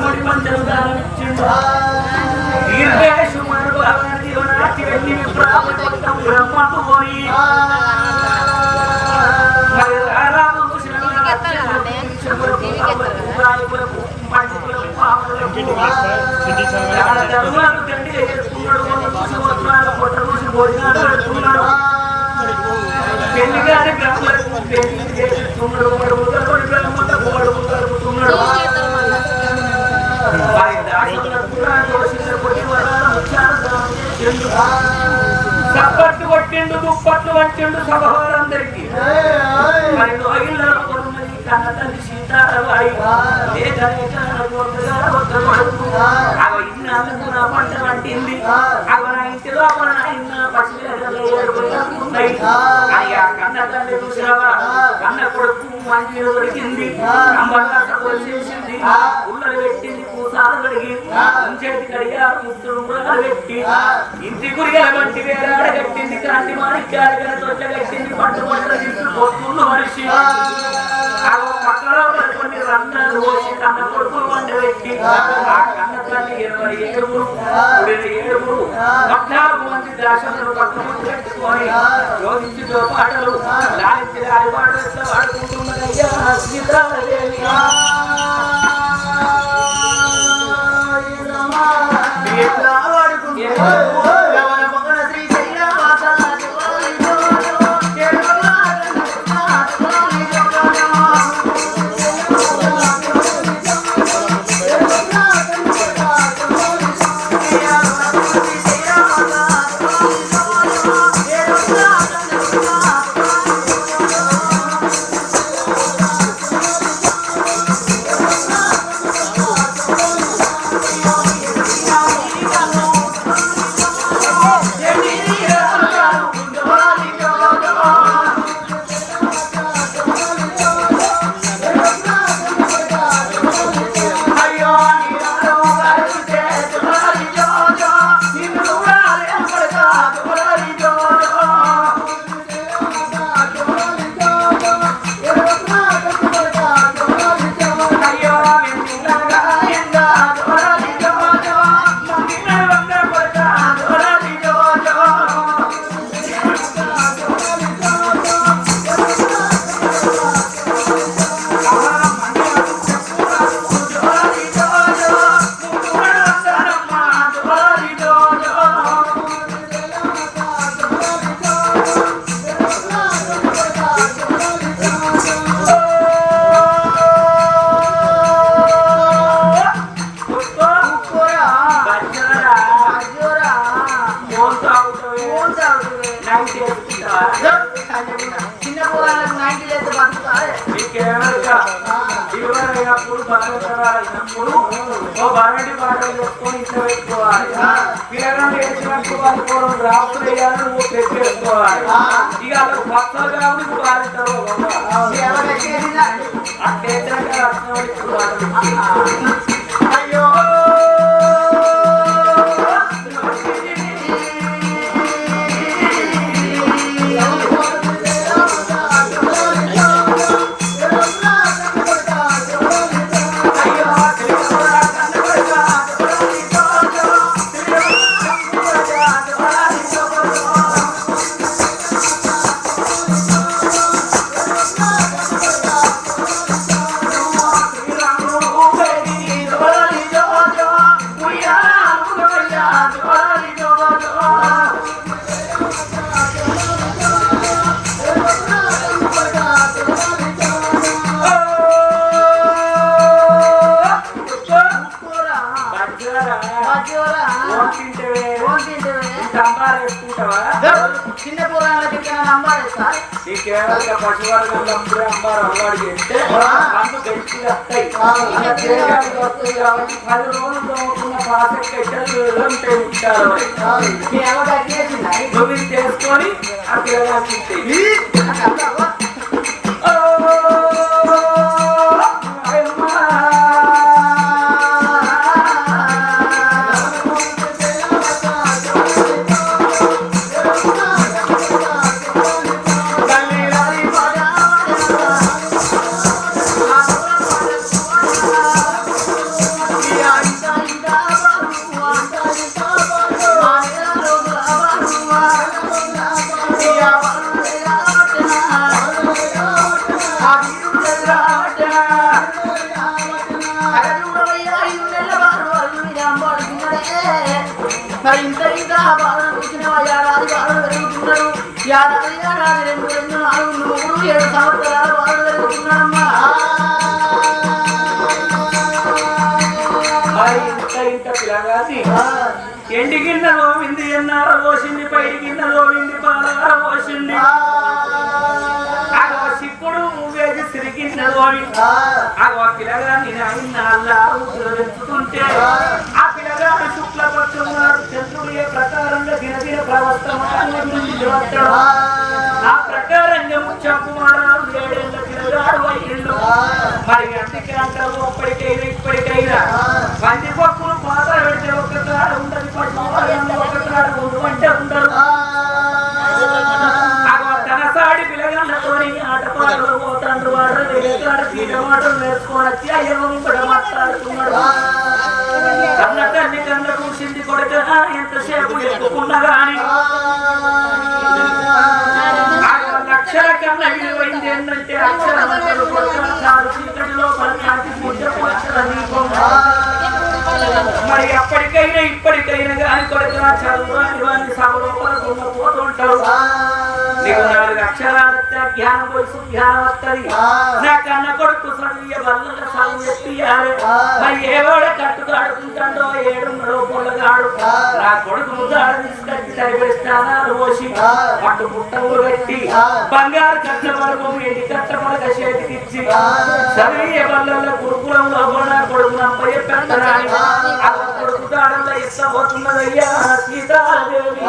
ముడి పంచలు దానం ఇచ్చిండు మనకు వెళ్ళి బ్రహ్మకు పోయి చప్పట్లు కొట్టిండు దుప్పట్లు వంచిండు సభవారందరికీ మరి కన్న కొడుకు. అగో ఇన్నాళ్ళకు నా పంట పండింది. అగో నా ఇంటి లోపల నా ఇన్న పసిపిల్లలు ఏడుపుతున్నాయి. అయ్యా కన్న తల్లి చూసావా? కన్న కొడుకు మంచి దొరికింది. వచ్చేసింది ఉల్లలు పెట్టింది. పూసాలు కడిగి ఉంచేటి కడిగారు ముత్తులు మురగలు పెట్టి. ఇంటి గురిగల వంటి వేలాడ కట్టింది క్రాంతి మాణిక్యాలు గల తొట్ట కట్టింది పట్టు పట్ల ఇంటి పొత్తులు మనిషి. పక్కలో కొన్ని రంధ్రాలు పోసి కన్న కొడుకులు వంట పెట్టి. ఆ కన్న తల్లి ఇరవై ఏడుగురు ఇరవై ఏడుగురు పద్నాలుగు మంది దాసనులు పక్కన పెట్టుకొని యోగించుతో పాటలు లాలించి లాలి పాటలు పాడుకుంటున్నదయ్యా సీతాదేవి. చిన్న పోరాళ్ళకి నంబర్ సార్? ఈ కేవలం పశువర్గంలో అమ్మారు అలవాటు చేస్తే అందు గట్టి వస్తాయి. కాబట్టి పది రోజులు తోముకున్న పాసెట్ కట్టలు ఉంటాయి ఉంటారు. నువ్వు చేసుకొని ఆ తిరగాల్సి ఎండి గిన్నెలో వింది ఎన్నార పోసింది పైడి గిన్నెలో వింది పాలార పోసింది అగో సిప్పుడు వేసి సిరిగిన్నెలో అగో ఆ. పిల్లగాన్ని పెంచుతుంటే ఆ. పిల్లగాడు శుక్లపక్షున్నాడు చంద్రుడు ఏ ప్రకారంగా దినదిన ప్రవర్తమాడు ఆ. ప్రకారంగా ముచ్చకుమారాడు ఏడేళ్ళ పిల్లగాడు అయ్యిండు. మరి అందుకే అంటారు ఇప్పటికైనా? పంది పప్పులు పాత పెడితే ఒక కాడ ఉండదు పట్టు ఒక కాడ ఉండు అంటే ఉండరు అగో తన ఆటపాటలు పోతాండ్రు. వాడు వేగాడ తీట మాటలు వచ్చి కూడా మాట్లాడుతున్నాడు. కన్న తల్లి కన్న కూర్చింది కొడుక ఎంతసేపు ఎక్కుకున్నా కానీ అక్షర కన్నా విలువైంది ఏంటంటే అక్షరమంతలు కొడుకున్నాడు చీకటిలో పలికి పూజ పోచల దీపం మరి అప్పటికైనా ఇప్పటికైనా కానీ కొడుకు చదువు వాడిని సభలో పలుకున్న పోతుంటారు నీకు నాలుగు అక్షరాలు జ్ఞానం వయసు జ్ఞానం వస్తుంది. నా కన్న కొడుకు చదివే వల్ల చదువు ఎత్తియాలి మరి ఏవాడ కట్టుకు ఆడుకుంటాడో ఏడున్నడో పొల్లగాడు నా కొడుకు ముద్దాడు తీసుకొచ్చి సరిపెస్తానాలు పోసి పట్టు పుట్టములు పెట్టి బంగారు కట్ల వరకు ఎండి కట్ట పడక చేతికిచ్చి చదివే వల్ల గురుకులంలో కూడా కొడుకు పెద్దరాని ఆ కొడుకు దాడల్లో ఎత్తబోతున్నదయ్యా సీతాదేవి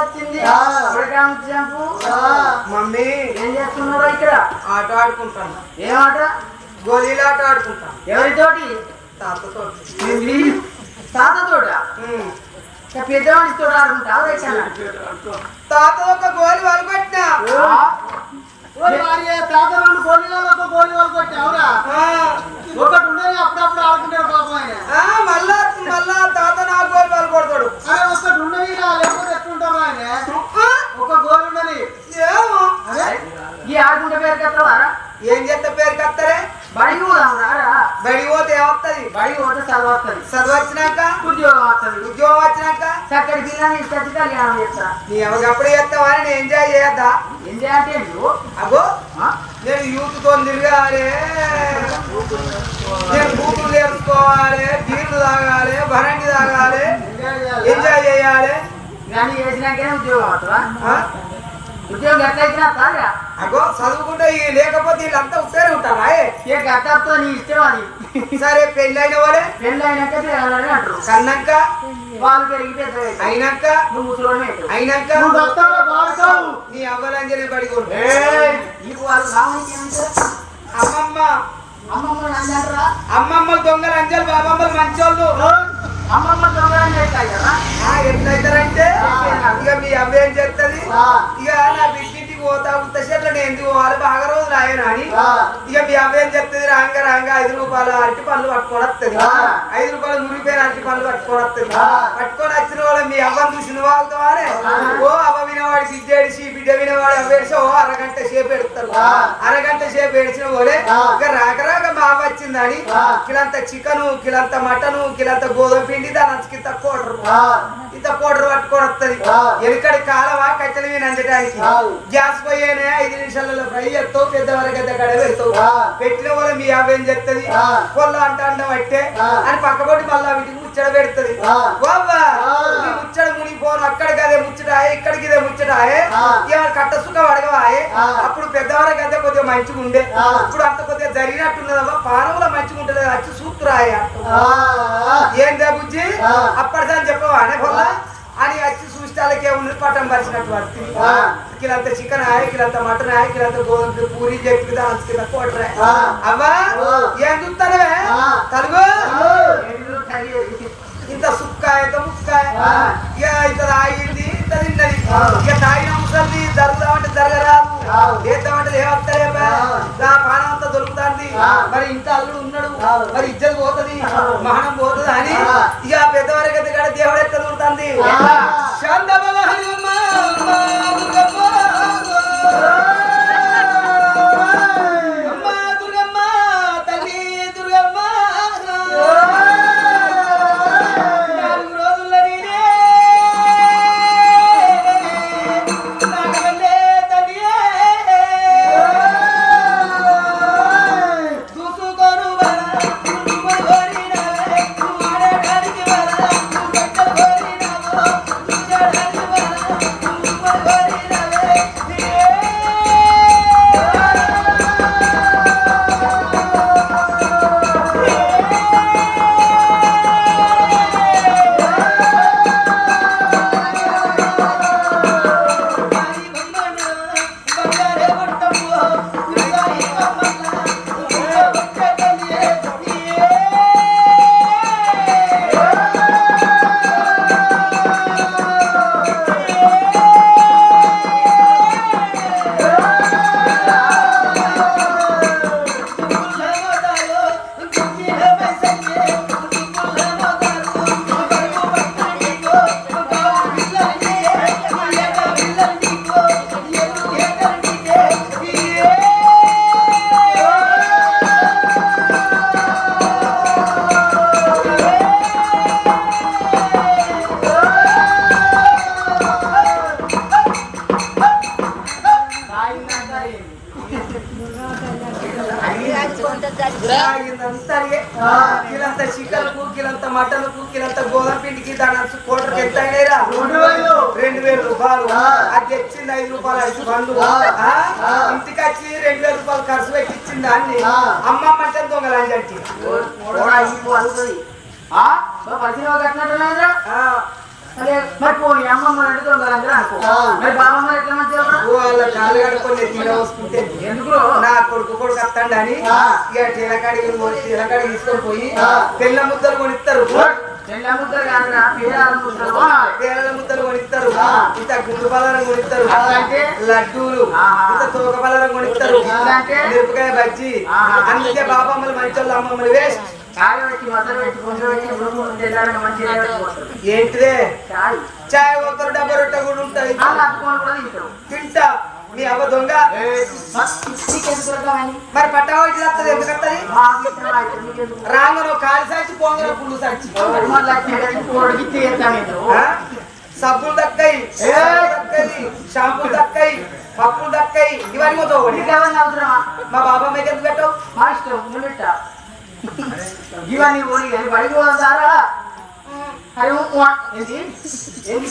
వచ్చింది. మమ్మీ ఏం చేస్తున్నారో ఇక్కడ? ఆట ఆడుకుంటాను. ఏమాట గోళీలు ఆట ఆడుకుంటాను. ఎవరితోటి? తాతతో తాతతోట? పెద్దవాడి ఆడుకుంటావు ఎక్కడ తాత ఒక గోలి వాళ్ళు కొట్టినా. మళ్ళా మళ్ళా తాత నా గోలి వాళ్ళు కొడతాడు. ఒకటి ఉండేది రా, లేకపోతే ఎట్లుంటారు ఆయన? ఆ, ఒక గోల్ ఉండని ఏమో. ఈ ఆడుకుంటే పేరు కట్టవారా ఏం చేస్తే పేరు కత్తరే? బడికి పోదాం రారా బడి పోతే ఏమొస్తుంది బడికి పోతే చదువు వస్తుంది చదువు వచ్చినాక ఉద్యోగం వస్తుంది ఉద్యోగం వచ్చినాక? చక్కటి పిల్లని ఇచ్చి కళ్యాణం చేస్తా. నీ ఎవరికప్పుడు చేస్తావా నేను ఎంజాయ్ చేయద్దా? అగో? నేను యూత్తో తిరగాలి నేను బూతులు నేర్చుకోవాలి బీర్లు తాగాలి భరణి తాగాలి ఎంజాయ్ చేయాలి. ఇవన్నీ చేసినాకనే ఉద్యోగం? ఉద్యోగం ఎట్లయితే అగో చదువుకుంటే ఈ లేకపోతే వీళ్ళంతా ఉత్తరే ఉంటారా ఏ? గట్టతో నీ ఇష్టం అది సరే పెళ్ళైన వాళ్ళే పెళ్ళి అయినాక పిల్లలని అంటారు కన్నాక వాళ్ళు పెద్ద అవుతారు. అయినాక నువ్వు ముసలోనే అవుతావు. అయినాక నువ్వు వస్తావా బాడుతావు నీ నీకు వాళ్ళు? అమ్మమ్మ అమ్మమ్మ? అమ్మమ్మ దొంగలు అంజలు బాబమ్మలు మంచోళ్ళు అమ్మమ్మ కదా ఆ, ఎట్లయితారంటే ఇక మీ అవ్వ ఏం చేస్తుంది ఆ. ఇక నా బిడ్డింటికి పోతా ఉత్త చెట్ల నేను ఎందుకు పోవాలి బాగా రోజులు ఆయన అని. ఇక మీ అవ్వ ఏం చెప్తుంది రాంగ రాంగ ఐదు రూపాయలు అరటి పళ్ళు పట్టుకొని వస్తుంది. ఐదు రూపాయలు మురిపోయిన అరటి పళ్ళు పట్టుకొని వస్తుంది. పట్టుకొని వచ్చిన వాళ్ళు మీ అవ్వని చూసి నువ్వు అవుతావానే ఓ అవ్వ వినవాడి ఏడిసి బిడ్డ వినవాడు అవ్వ ఏడిసి ఓ అరగంట సేపు ఎడతారు. అరగంట సేపు ఏడిచిన పోలే. ఇక రాక రాక అవ్వ వచ్చిందని. కిలంత చికెను కిలంత మటను కిలంత గోధుమ పిండి దాని అంచుకి తక్కువ ఆ, ఇంత పౌడర్ పట్టుకొని వస్తుంది ఆ. వెనుకడి కాలమా కట్టెలు మీద ఆవు. గ్యాస్ పోయేనే ఐదు నిమిషాలలో ఫ్రై చేస్తావు పెద్దవారి గద్ద కడ పెడతావు. పెట్టిన వాళ్ళ మీ ఏం చెప్తుంది ఆ. పొల్ల అంట అండం అట్టే ఆ. అని పక్కబడి మళ్ళా వీటికి ముచ్చట పెడుతుంది ముచ్చట మునిగిపోను అక్కడికి అదే ముచ్చటాయే ఇక్కడికి ఇదే ముచ్చటాయే. ఏమైనా కట్ట సుఖం అడగవాయే. అప్పుడు పెద్దవారి గద్ద కొద్దిగా మంచిగా ఉండే. ఇప్పుడు అంత కొద్దిగా జరిగినట్టున్నదమ్మా పానముల మంచిగా ఉంటుంది వచ్చి సూత్రాయ ఏందే బుజ్జి ఆ. అప్పటిదని చెప్పవా అనే పొల్ల అని వచ్చి చూస్తాలకే ఉంది పట్టం పరిచినట్టు వస్తుంది. కిలంత చికెన్ ఆయ కిలంత మటన్ ఆయ కిలంత గోధుమ పూరి చెప్పి దాని కింద కోటరా. అవ్వా. ఏం చూస్తానవే. తలుగు. ఇంత సుక్కాయ ఇంత ముక్కాయ. ఇక ఇంత తాగింది ఇంత తిన్నది. ఇక తాగిన ముసలిది జరుగుదామంటే జరగరాదు లేవత్తలేపా ఆ. నా పానం అంతా దొరుకుతుంది. మరి ఇంత అల్లుడు ఉన్నాడు. మరి ఇజ్జత్ పోతుంది. మహనం పోతుంది అని. ఇక పెద్దవారికి అయితే కాడ దేవుడు ఎత్త ఆ. శాంతమ్మ హనుమ, ఆ. దాన్ని ఆ. అమ్మమ్మ అంటే మరి పోనీ అమ్మమ్మ రెండు దొంగలందరూ అనుకో. మరి బాబమ్మ ఎట్లా మంచిగా వాళ్ళ కాలు కడుక్కొని తీర వస్తుంటే ఎందుకు నా కొడుకు కొడుకు వస్తాడు అని. ఇక టీలకాడికి టీలకాడికి తీసుకొని పోయి ఆ. పిల్ల ముద్దలు కొనిస్తారు. పేరాల ముద్దలు కొనిస్తారు. ఇంత గుండు కొనిస్తారు? లడ్డూలు. ఇంత తోక బలారం కొనిస్తారు? మిరపకాయ బజ్జి. అందుకే బాబమ్మలు మంచోళ్ళు అమ్మమ్మలు వేస్ట్. ఏంటిదే? చాయ్ చాయ్ ఒకరు డబ్బా రొట్టె కూడా ఉంటాయి. తింటా. మీ అవ్వ దొంగ? మరి పట్టా వచ్చి వస్తుంది ఎందుకు వస్తుంది? రాంగను కాలి సాచి పోంగన పుల్లు సాచి? సబ్బులు దక్కాయి షాంపూలు దక్కాయి పప్పులు దక్కాయి ఇవన్నీ మొత్తం? మా బాబామ్మకి ఎందుకు పెట్టావు మా ఇష్టం పెట్టా. ఇవన్నీ పోనీ బడికి పోతారా అరే ఏంటి ఏంటి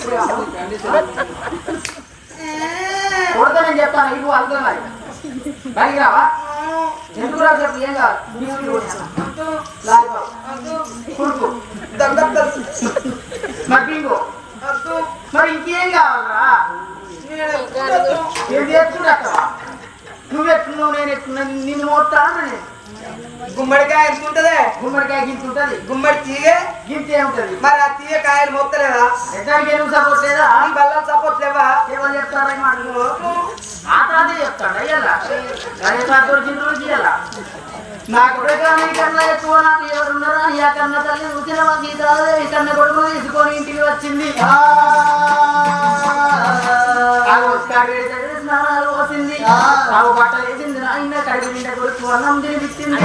ఇప్పుడు కావాలి? కొడతా నేను చెప్తాను ఇవ్వు అర్థం మరి. బడికి రావా ఎందుకు రా చెప్పు ఏం కాదు దగ్గర మరి బింగో. మరి ఇంకేం కావాలరా? ఏం తెచ్చుకుంటా నువ్వు ఎత్తున్నావు నేను ఎత్తున్నా నిన్ను మోస్తాను నేను. గుమ్మడికాయ ఎంత ఉంటదే? గుమ్మడికాయ గింత ఉంటుంది. గుమ్మడి తీగే గింత ఏముంటది? మరి ఆ తీగ కాయలు మొత్తలేదా నువ్వు సపోర్ట్ లేదా? నీ బల్ల సపోర్ట్ లేవా? ఎవరు చెప్తారా ఈ మాటలు? ఆ తాత చెప్తాడు నా కన్నా ఎక్కువ నాకు ఎవరున్నారా నీ ఆ కన్న తల్లి చూసిన మా సీతాదేవి కన్న కొడుకు తీసుకొని ఇంటికి వచ్చింది. స్నానాలు పోసింది. ఆగు బట్టలు వేసింది నాయన కడిగి నిండా కొడుకు అన్నం తినిపించింది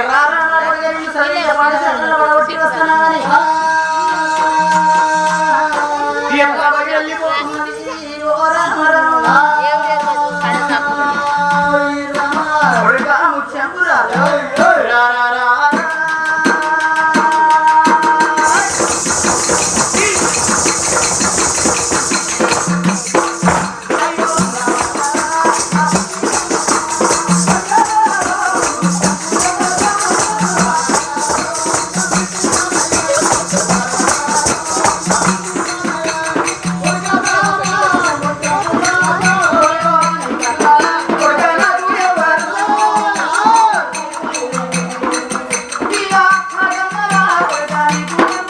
ఎర్రారా నా కొడుకు పడగొట్టి వస్తున్నా అని ఎక్కడ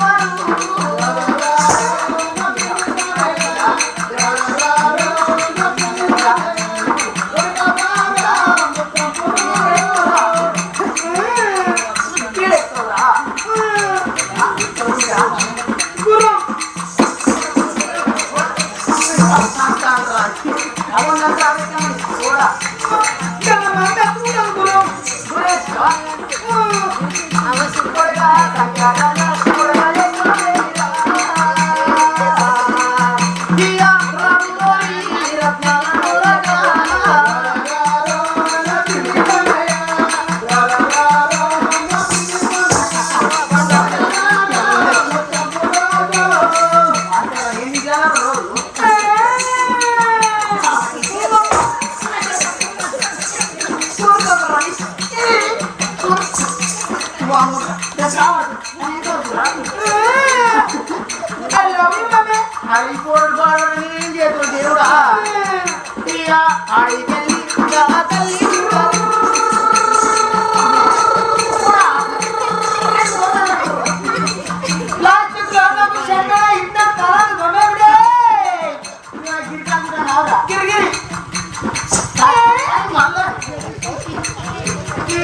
నీకు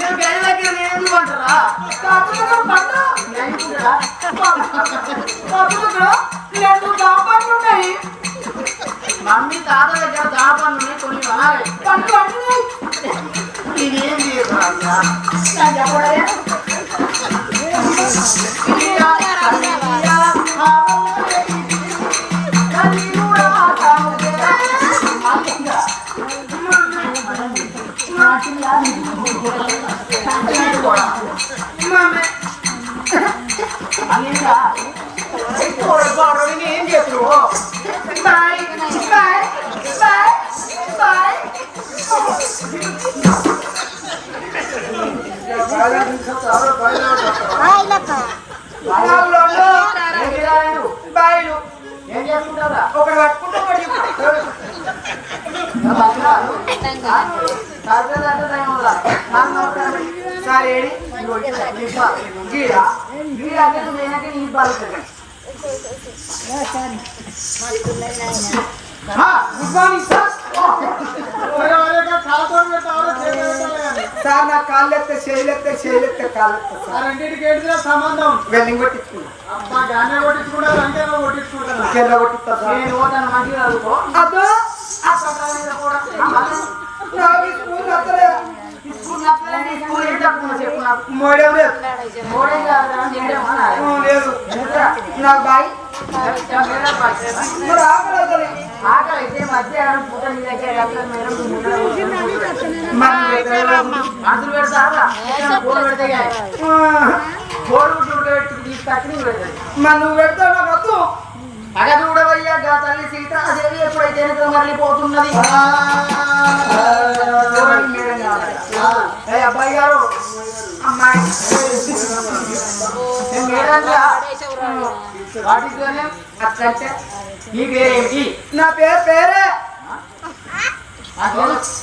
ఇడికోగా మరి దగ్గర మమ్మీ మమ్మీ మళ్ళీ ఏం కావాలి కూడా అమ్మా ఇప్పుడు మీరు గడి దగ్గర నేను ఎందుకు అంటారా పండు మమ్మీ తాత దగ్గర దాపాలు ఉన్నాయి కొన్ని వనాలి పండు పండు ఇదేం ఏం బాయిలు ఏం చేసుకుంటారా ఒకటి పట్టుకుంటే ఒకటి చెప్తాడు సార్ ఏడి గీడా గుడ్ మార్నింగ్ సార్ సార్ నా కాళ్ళు ఎత్తే చేయలు ఎత్తే చేయలు ఎత్తే కాళ్ళు ఎత్తే సార్ సంబంధం? వెల్లింగ్ కొట్టించుకున్నా అబ్బా గానే కొట్టించుకుంటారు? అంటే కొట్టించుకుంటారు? సార్? నేను పోతాను మంచిగా చదువుకో. అదో? నాకు. బాయ్ మందులు పెడతారా కోడి పెడితే పెట్టి తీసుకొచ్చి నువ్వు పెడతావు నాకు వద్దు అగ చూడవయ్యా గా తల్లి సీతాదేవి ఎప్పుడైతే మరలిపోతున్నది? అబ్బాయి గారు? అమ్మాయి. నీ పేరేమిటి? నా పేరు పేరే.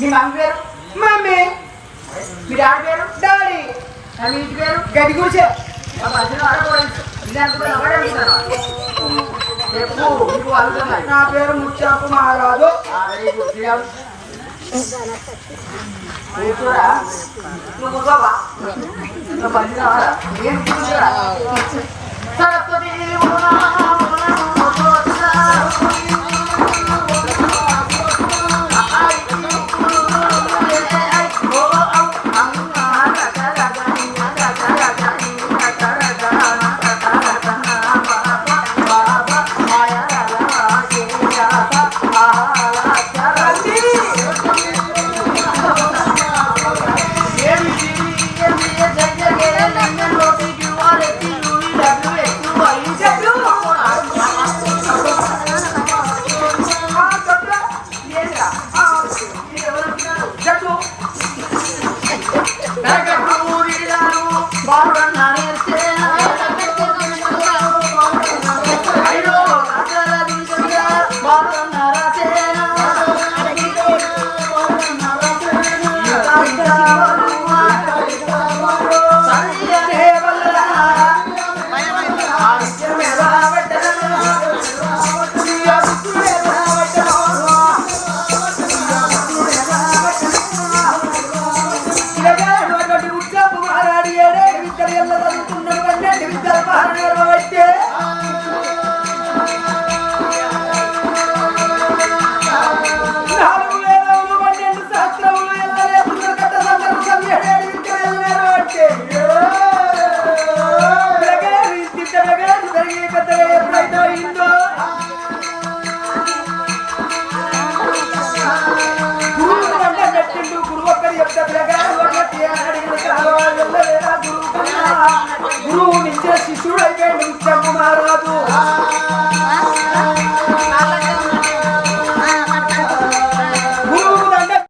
మీ మమ్మీ పేరు? మమ్మీ. మీ డాడీ పేరు? డాడీ. నా మీ ఇంటి పేరు గడి కూర్చో నా పేరు ముత్యాపు మహారాజు. వెరీ ఎల్ల చదువుకున్నాడు పన్నెండు విద్యలు మహారాడు అయితే. ఉంచము మహారాజు.